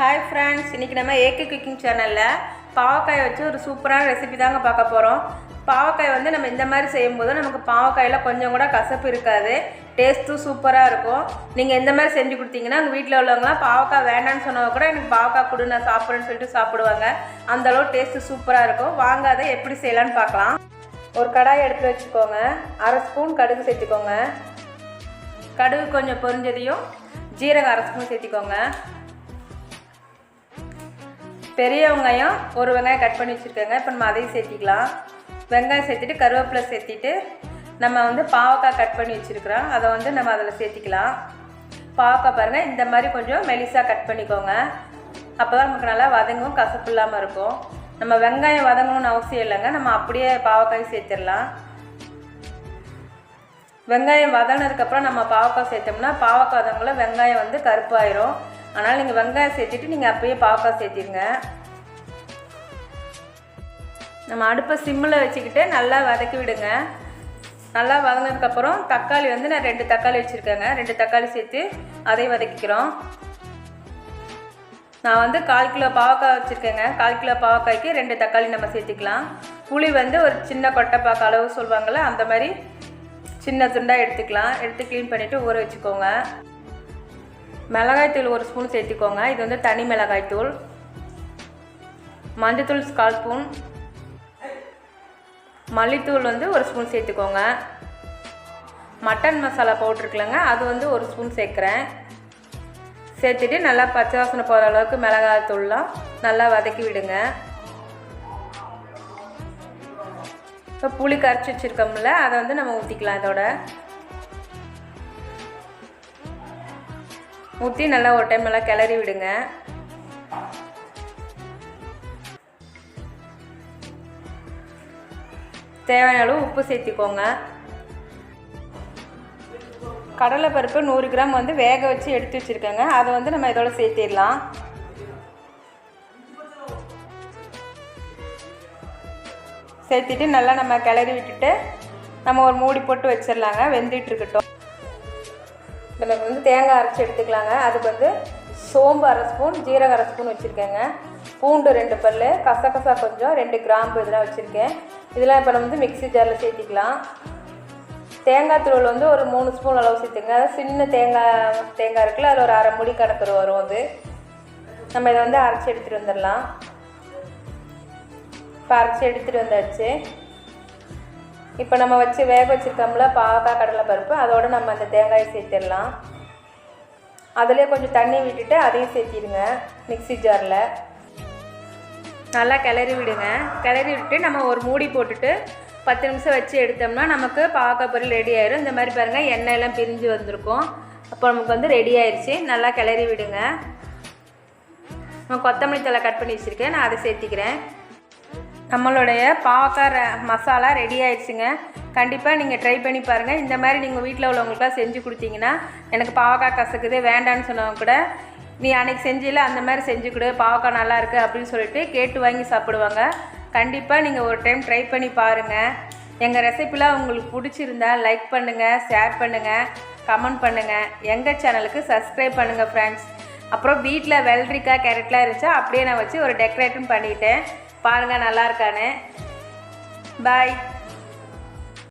Hi friends இன்றைக்கி நம்ம AK cooking சேனலில் பாவக்காய் வச்சு ஒரு சூப்பரான ரெசிபி தாங்க பார்க்க போகிறோம் பாவக்காய் வந்து நம்ம இந்த மாதிரி செய்யும்போது நமக்கு பாவக்காயில் கொஞ்சம் கூட கசப்பு இருக்காது. டேஸ்ட்டும் சூப்பராக இருக்கும். நீங்கள் இந்த மாதிரி செஞ்சு கொடுத்தீங்கன்னா உங்கள் வீட்டில் உள்ளவங்களாம் பாவக்காய் வேண்டாம்னு சொன்னவங்க கூட எனக்கு பாவக்காய் கொடு நான் சாப்பிட்றேன்னு சொல்லிட்டு சாப்பிடுவாங்க. அந்தளவு டேஸ்ட்டு சூப்பராக இருக்கும். வாங்க அதை எப்படி செய்யலான்னு பார்க்கலாம். ஒரு கடாய் எடுத்து வச்சுக்கோங்க. அரை ஸ்பூன் கடுகு சேர்த்துக்கோங்க. கடுகு கொஞ்சம் பொரிஞ்சதையும் ஜீரகம் அரை ஸ்பூன் சேர்த்திக்கோங்க. பெரிய வெங்காயம் ஒரு வெங்காயம் கட் பண்ணி வச்சுருக்கேங்க. இப்போ நம்ம அதையும் சேர்த்திக்கலாம். வெங்காயம் சேர்த்துட்டு கருவேப்பிலை சேர்த்திட்டு நம்ம வந்து பாவக்காய் கட் பண்ணி வச்சுருக்குறோம். அதை வந்து நம்ம அதில் சேர்த்திக்கலாம். பாவக்காய் பாருங்கள் இந்த மாதிரி கொஞ்சம் மெலிசாக கட் பண்ணிக்கோங்க. அப்போ தான் நமக்கு நல்லா வதங்கும் கசப்பு இல்லாமல் இருக்கும். நம்ம வெங்காயம் வதங்கணும்னு அவசியம் இல்லைங்க. நம்ம அப்படியே பாவக்காய் சேர்த்துடலாம். வெங்காயம் வதங்கினதுக்கப்புறம் நம்ம பாவக்காய் சேர்த்தோம்னா பாவக்காய் வதங்கல வெங்காயம் வந்து கருப்பாயிரும். அதனால் நீங்கள் வெங்காயம் சேர்த்துட்டு நீங்கள் அப்பயே பாவக்காய் சேர்த்திருங்க. நம்ம அடுப்பை சிம்மில் வச்சுக்கிட்டு நல்லா வதக்கி விடுங்க. நல்லா வதங்கினதுக்கப்புறம் தக்காளி வந்து நான் ரெண்டு தக்காளி வச்சுருக்கேங்க. ரெண்டு தக்காளி சேர்த்து அதையும் வதக்கிக்கிறோம். நான் வந்து கால் கிலோ பாவக்காய் வச்சுருக்கேங்க. கால் கிலோ பாவக்காய்க்கு ரெண்டு தக்காளி நம்ம சேர்த்துக்கலாம். புளி வந்து ஒரு சின்ன கொட்டைப்பாக்க அளவு சொல்லுவாங்கள்ல அந்த மாதிரி சின்ன துண்டாக எடுத்துக்கலாம். எடுத்து க்ளீன் பண்ணிவிட்டு ஊற வச்சுக்கோங்க. மிளகாய்த்தூள் ஒரு ஸ்பூன் சேர்த்துக்கோங்க. இது வந்து தனி மிளகாய்த்தூள் மஞ்சத்தூள் கால் ஸ்பூன். மல்லித்தூள் வந்து ஒரு ஸ்பூன் சேர்த்துக்கோங்க. மட்டன் மசாலா போட்டிருக்கலங்க அது வந்து ஒரு ஸ்பூன் சேர்க்குறேன். சேர்த்துட்டு நல்லா பச்சை வாசனை போகிற அளவுக்கு மிளகாய் தூள்லாம் நல்லா வதக்கி விடுங்க. இப்போ புளி கரைச்சி வச்சுருக்கோம்ல அதை வந்து நம்ம ஊற்றிக்கலாம் இதோட. ஊற்றி நல்லா ஒரு டைம் நல்லா கிளறி விடுங்க. தேவையான அளவு உப்பு சேர்த்திக்கோங்க. கடலைப்பருப்பு நூறு கிராம் வந்து வேக வச்சு எடுத்து வச்சுருக்கேங்க. அதை வந்து நம்ம இதோட சேர்த்திடலாம். சேர்த்திட்டு நல்லா நம்ம கிளறி விட்டுட்டு நம்ம ஒரு மூடி போட்டு வச்சிடலாங்க. வெந்துட்டு இருக்கட்டும். நமக்கு வந்து தேங்காய் அரைச்சி எடுத்துக்கலாங்க. அதுக்கு வந்து சோம்பு அரை ஸ்பூன் ஜீரகம் அரை ஸ்பூன் வச்சுருக்கேங்க. பூண்டு ரெண்டு பல் கசகசா கொஞ்சம் ரெண்டு கிராம்பு இதெல்லாம் வச்சுருக்கேன். இதெல்லாம் இப்போ நம்ம வந்து மிக்சி ஜாரில் சேர்த்திக்கலாம். தேங்காய் தூள் வந்து ஒரு மூணு ஸ்பூன் அளவு சேர்த்துங்க அதாவது சின்ன தேங்காய் தேங்காய் இருக்குல்ல அதில் ஒரு அரை முடி கணக்கு வரும் அது. நம்ம இதை வந்து அரைச்சி எடுத்துகிட்டு வந்துடலாம். இப்போ அரைச்சி எடுத்துகிட்டு வந்தாச்சு. இப்போ நம்ம வச்சு வேக வச்சுருக்கோம்ல பாவக்காய் கடலை பருப்பு அதோடு நம்ம அந்த தேங்காயை சேர்த்துடலாம். அதிலே கொஞ்சம் தண்ணி விட்டுட்டு அதையும் சேர்த்திடுங்க மிக்ஸி ஜாரில். நல்லா கிளறி விடுங்க. கிளறி விட்டு நம்ம ஒரு மூடி போட்டுட்டு பத்து நிமிஷம் வச்சு எடுத்தோம்னா நமக்கு பாவக்காய் பொருள் ரெடி ஆயிரும். இந்த மாதிரி பாருங்கள் எண்ணெய் எல்லாம் பிரிஞ்சு வந்திருக்கும். அப்போ நமக்கு வந்து ரெடி ஆயிடுச்சு நல்லா கிளறி விடுங்க. நான் கொத்தமல்லி தலை கட் பண்ணி வச்சுருக்கேன். நான் அதை சேர்த்திக்கிறேன். நம்மளுடைய பாவக்காய் மசாலா ரெடி ஆயிடுச்சுங்க. கண்டிப்பாக நீங்கள் ட்ரை பண்ணி பாருங்கள் இந்த மாதிரி நீங்கள் வீட்டில் உள்ளவங்களுக்குலாம் செஞ்சு கொடுத்தீங்கன்னா எனக்கு பாவக்காய் கசக்குது வேண்டான்னு சொன்னவங்க கூட நீ அன்னைக்கு செஞ்சில அந்த மாதிரி செஞ்சு கொடு பாவக்காய் நல்லாயிருக்கு அப்படின்னு சொல்லிட்டு கேட்டு வாங்கி சாப்பிடுவாங்க. கண்டிப்பாக நீங்கள் ஒரு டைம் ட்ரை பண்ணி பாருங்கள் எங்கள் ரெசிபிலாம் உங்களுக்கு பிடிச்சிருந்தா லைக் பண்ணுங்கள் ஷேர் பண்ணுங்கள் கமெண்ட் பண்ணுங்கள் எங்கள் சேனலுக்கு சப்ஸ்கிரைப் பண்ணுங்கள் ஃப்ரெண்ட்ஸ் அப்புறம் வீட்டில் வெள்ளரிக்காய் கேரட்லாம் இருந்துச்சா அப்படியே நான் வச்சு ஒரு டெக்கரேட்டும் பண்ணிட்டேன். பாருங்கள் நல்லா இருக்கான்னு. பாய்